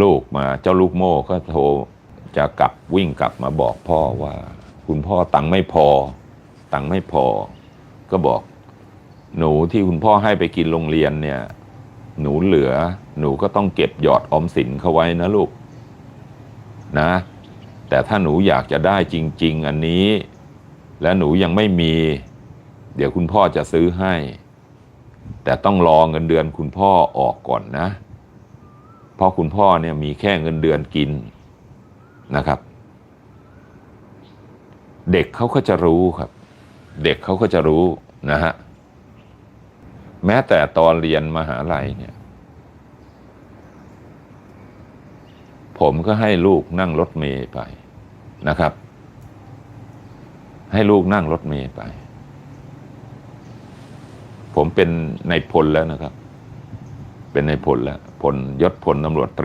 ลูกมาเจ้าลูกโม่ก็โทรจะกลับวิ่งกลับมาบอกพ่อว่า คุณพ่อตังค์ไม่พอ ตังค์ไม่พอ ก็บอก หนูที่คุณพ่อให้ไปกินโรงเรียนเนี่ย หนูเหลือ หนูก็ต้องเก็บหยอดออมสินเขาไว้นะลูก นะ แต่ถ้าหนูอยากจะได้จริง ๆ อันนี้ และหนูยังไม่มี เดี๋ยวคุณพ่อจะซื้อให้ แต่ต้องรอเงินเดือนคุณพ่อออกก่อนนะ เพราะคุณพ่อเนี่ยมีแค่เงินเดือนกินนะครับ เด็กเขาก็จะรู้ครับ เด็กเขาก็จะรู้นะฮะแม้แต่ตอนเรียนมหาลัยเนี่ย ผมก็ให้ลูกนั่งรถเมย์ไปนะครับ ให้ลูกนั่งรถเมย์ไป ผมเป็นในายพลแล้วนะครับ เป็นในพลแล้วพลยศพลตำรวจตรี